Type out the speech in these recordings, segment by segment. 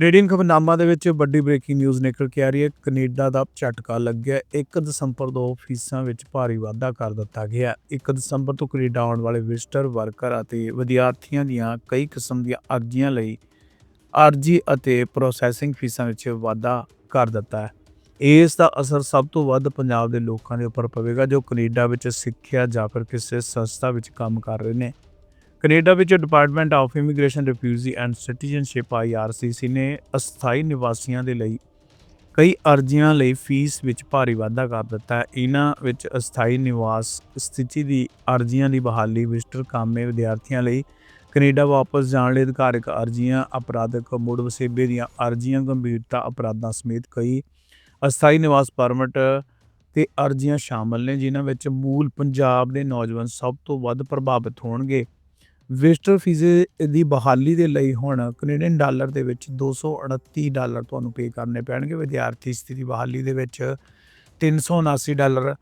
Canadian ਖਬਰਨਾਮਾ ਦੇ ਵਿੱਚ ਵੱਡੀ ਬ੍ਰੇਕਿੰਗ ਨਿਊਜ਼ ਨਿਕਲ ਕੇ ਆ ਰਹੀ ਹੈ। ਕੈਨੇਡਾ ਦਾ ਝਟਕਾ ਲੱਗਿਆ। 1 ਦਸੰਬਰ ਤੋਂ ਫੀਸਾਂ ਵਿੱਚ ਭਾਰੀ ਵਾਧਾ ਕਰ ਦਿੱਤਾ ਗਿਆ 1 ਦਸੰਬਰ ਤੋਂ ਕੈਨੇਡਾ ਆਉਣ ਵਾਲੇ ਵਿਜ਼ਟਰ, ਵਰਕਰ ਅਤੇ ਵਿਦਿਆਰਥੀਆਂ ਦੀਆਂ ਕਈ ਕਿਸਮ ਦੀਆਂ ਅਰਜ਼ੀਆਂ ਲਈ ਅਰਜ਼ੀ ਅਤੇ ਪ੍ਰੋਸੈਸਿੰਗ ਫੀਸਾਂ ਵਿੱਚ ਵਾਧਾ ਕਰ ਦਿੱਤਾ ਹੈ। ਇਸ ਦਾ ਅਸਰ ਸਭ ਤੋਂ ਵੱਧ ਪੰਜਾਬ ਦੇ ਲੋਕਾਂ ਦੇ ਉੱਪਰ ਪਵੇਗਾ, ਜੋ ਕੈਨੇਡਾ ਵਿੱਚ ਸਿੱਖਿਆ ਜਾਂ ਫਿਰ ਕਿਸੇ ਸੰਸਥਾ ਵਿੱਚ ਕੰਮ ਕਰ ਰਹੇ ਨੇ। ਕੈਨੇਡਾ ਵਿੱਚ department of immigration refugee and citizenship IRCC ਨੇ ਅਸਥਾਈ ਨਿਵਾਸੀਆਂ ਦੇ ਲਈ ਕਈ ਅਰਜ਼ੀਆਂ ਲਈ ਫੀਸ ਵਿੱਚ ਭਾਰੀ ਵਾਧਾ ਕਰ ਦਿੱਤਾ ਹੈ। ਇਹਨਾਂ ਵਿੱਚ ਅਸਥਾਈ ਨਿਵਾਸ ਸਥਿਤੀ ਦੀ ਅਰਜ਼ੀਆਂ ਦੀ ਬਹਾਲੀ ਵਿਜ਼ਟਰ ਕਾਮੇ ਵਿਦਿਆਰਥੀਆਂ ਲਈ ਕੈਨੇਡਾ ਵਾਪਸ ਜਾਣ ਲਈ ਅਧਿਕਾਰਕ ਅਰਜ਼ੀਆਂ, ਅਪਰਾਧਕ ਮੁੜ ਵਸੇਬੇ ਦੀਆਂ ਅਰਜ਼ੀਆਂ, ਗੰਭੀਰਤਾ ਅਪਰਾਧਾਂ ਸਮੇਤ ਕਈ ਅਸਥਾਈ ਨਿਵਾਸ ਪਰਮਿਟ ਤੇ ਅਰਜ਼ੀਆਂ ਸ਼ਾਮਲ ਨੇ, ਜਿਨ੍ਹਾਂ ਵਿੱਚ ਮੂਲ ਪੰਜਾਬ ਦੇ ਨੌਜਵਾਨ ਸਭ ਤੋਂ ਵੱਧ ਪ੍ਰਭਾਵਿਤ ਹੋਣਗੇ। ਵਿਜ਼ਟਰ ਵੀਜ਼ੇ ਦੀ ਬਹਾਲੀ ਦੇ ਲਈ ਹੁਣ ਕੈਨੇਡੀਅਨ ਡਾਲਰ ਦੇ ਵਿੱਚ 229 ਡਾਲਰ ਤੁਹਾਨੂੰ ਪੇ ਕਰਨੇ ਪੈਣਗੇ। ਵਿਦਿਆਰਥੀ ਸਥਿਤੀ ਬਹਾਲੀ ਦੇ ਵਿੱਚ 379 ਡਾਲਰ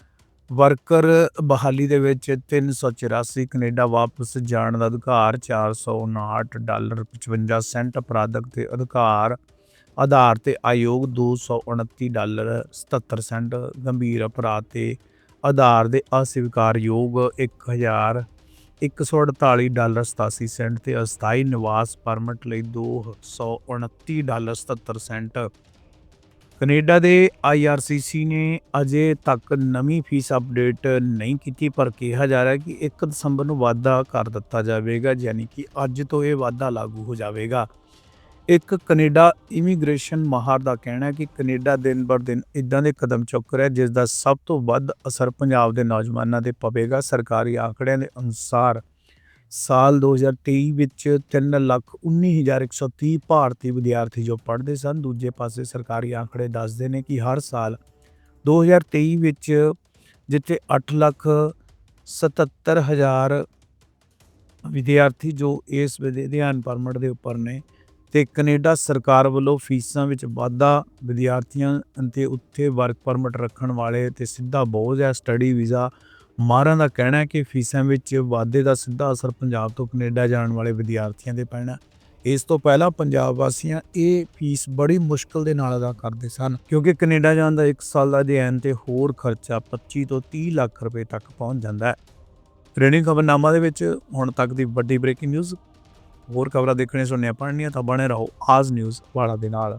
ਵਰਕਰ ਬਹਾਲੀ ਦੇ ਵਿੱਚ 384 ਕੈਨੇਡਾ ਵਾਪਸ ਜਾਣ ਦਾ ਅਧਿਕਾਰ 459 ਡਾਲਰ 55 ਸੈਂਟ ਅਪਰਾਧਕ ਤੇ ਅਧਿਕਾਰ ਆਧਾਰ ਤੇ ਆਯੋਗ 229 ਡਾਲਰ 77 ਸੈਂਟ ਗੰਭੀਰ ਅਪਰਾਧ ਤੇ ਆਧਾਰ ਦੇ ਅਸਵੀਕਾਰਯੋਗ 1000 148 ਡਾਲਰ 87 ਸੈਂਟ ਤੇ ਅਸਥਾਈ ਨਿਵਾਸ ਪਰਮਿਟ ਲਈ 229 ਡਾਲਰ 77 ਸੈਂਟ। ਕੈਨੇਡਾ ਦੇ ਆਈਆਰਸੀਸੀ ਨੇ ਅਜੇ ਤੱਕ ਨਵੀਂ ਫੀਸ ਅਪਡੇਟ ਨਹੀਂ ਕੀਤੀ, ਪਰ ਕਿਹਾ ਜਾ ਰਿਹਾ ਕਿ 1 ਦਸੰਬਰ ਨੂੰ ਵਾਧਾ ਕਰ ਦਿੱਤਾ ਜਾਵੇਗਾ, ਯਾਨੀ ਕਿ ਅੱਜ ਤੋਂ ਇਹ ਵਾਧਾ ਲਾਗੂ ਹੋ ਜਾਵੇਗਾ। ਇੱਕ ਕੈਨੇਡਾ ਇਮੀਗ੍ਰੇਸ਼ਨ ਮਾਹਰ ਦਾ ਕਹਿਣਾ ਹੈ ਕਿ ਕੈਨੇਡਾ ਦਿਨ ਬਰ ਦਿਨ ਇਦਾਂ ਦੇ ਕਦਮ ਚੁੱਕ ਰਿਹਾ ਜਿਸ ਦਾ ਸਭ ਤੋਂ ਵੱਧ ਅਸਰ ਪੰਜਾਬ ਦੇ ਨੌਜਵਾਨਾਂ ਤੇ ਪਵੇਗਾ। ਸਰਕਾਰੀ ਆંકੜਿਆਂ ਦੇ ਅਨੁਸਾਰ ਸਾਲ 2023 ਵਿੱਚ 319130 ਭਾਰਤੀ ਵਿਦਿਆਰਥੀ ਜੋ ਪੜ੍ਹਦੇ ਸਨ, ਦੂਜੇ ਪਾਸੇ ਸਰਕਾਰੀ ਆંકੜੇ ਦੱਸਦੇ ਨੇ ਕਿ ਹਰ ਸਾਲ 2023 ਵਿੱਚ, ਜਿੱਥੇ 8 ਲੱਖ 77 ਹਜ਼ਾਰ ਵਿਦਿਆਰਥੀ ਜੋ ਇਸ ਵਿਦਿਆਨ ਪਰਮਿਟ ਦੇ ਉੱਪਰ ਨੇ ਤੇ ਕੈਨੇਡਾ ਸਰਕਾਰ ਵੱਲੋਂ ਫੀਸਾਂ ਵਿੱਚ ਵਾਧਾ ਵਿਦਿਆਰਥੀਆਂ ਅਤੇ ਉੱਥੇ ਵਰਕ ਪਰਮਿਟ ਰੱਖਣ ਵਾਲੇ ਤੇ ਸਿੱਧਾ ਬੋਝ ਹੈ। ਸਟੱਡੀ ਵੀਜ਼ਾ ਮਾਹਰਾਂ ਦਾ ਕਹਿਣਾ ਹੈ ਕਿ ਫੀਸਾਂ ਵਿੱਚ ਵਾਧੇ ਦਾ ਸਿੱਧਾ ਅਸਰ ਪੰਜਾਬ ਤੋਂ ਕੈਨੇਡਾ ਜਾਣ ਵਾਲੇ ਵਿਦਿਆਰਥੀਆਂ 'ਤੇ ਪੈਣਾ ਇਸ ਤੋਂ ਪਹਿਲਾਂ ਪੰਜਾਬ ਵਾਸੀਆਂ ਇਹ ਫੀਸ ਬੜੀ ਮੁਸ਼ਕਲ ਦੇ ਨਾਲ ਅਦਾ ਕਰਦੇ ਸਨ, ਕਿਉਂਕਿ ਕੈਨੇਡਾ ਜਾਣ ਦਾ 1 ਸਾਲ ਦਾ ਅਧਿਐਨ ਤੇ ਹੋਰ ਖਰਚਾ 25 ਤੋਂ 30 ਲੱਖ ਰੁਪਏ ਤੱਕ ਪਹੁੰਚ ਜਾਂਦਾ ਹੈ। ਟ੍ਰੇਨਿੰਗ ਖਬਰਨਾਮਾ ਦੇ ਵਿੱਚ ਹੁਣ ਤੱਕ ਦੀ ਵੱਡੀ ਬ੍ਰੇਕਿੰਗ ਨਿਊਜ਼ ਹੋਰ ਖਬਰਾਂ ਦੇਖਣੀਆਂ ਸੁਣਨੀਆਂ ਪੜ੍ਹਨੀਆਂ ਤਾਂ ਬਣੇ ਰਹੋ ਆਜ਼ ਨਿਊਜ਼ ਵਾਲਾ ਦੇ ਨਾਲ।